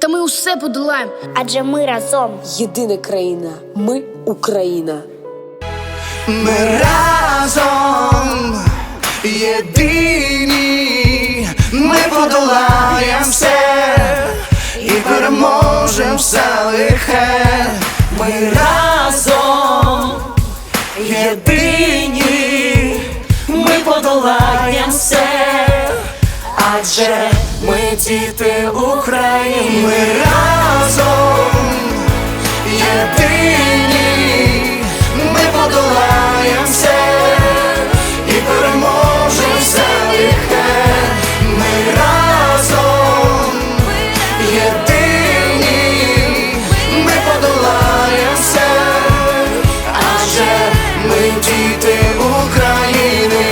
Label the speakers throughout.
Speaker 1: та ми усе подолаємо.
Speaker 2: Адже ми разом.
Speaker 3: Єдина країна. Ми Україна.
Speaker 4: Ми разом єдині, ми подолаєм все і переможем все лихе. Ми разом єдині, ми подолаєм все, адже ми діти України. Ми разом єдині, ми подолаєм все і переможем все лихе. Ми разом єдині, ми подолаєм все, адже ми діти України.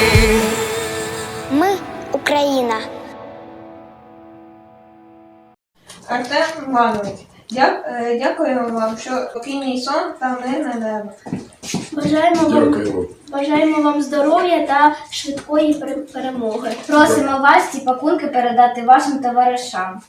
Speaker 2: Ми Україна.
Speaker 5: Артем Іванович, дя- е, дякуємо вам, що покійний сон та мирне небо.
Speaker 6: Бажаємо вам, бажаємо вам здоров'я та швидкої перемоги. Просимо вас ці пакунки передати вашим товаришам.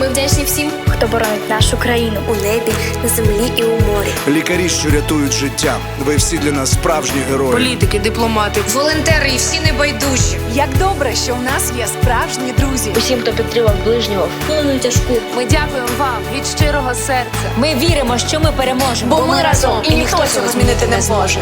Speaker 1: Ми вдячні всім, хто боронить нашу країну.
Speaker 2: У небі, на землі і у морі.
Speaker 4: Лікарі, що рятують життя. Ви всі для нас справжні герої.
Speaker 7: Політики, дипломати,
Speaker 1: Волонтери і всі небайдужі.
Speaker 7: як добре, що у нас є справжні друзі.
Speaker 3: Усім, хто підтримав ближнього, хвилину тяжку.
Speaker 7: Ми дякуємо вам від щирого серця.
Speaker 8: Ми віримо, що ми переможемо.
Speaker 1: Бо ми разом, і ніхто цього змінити не зможе.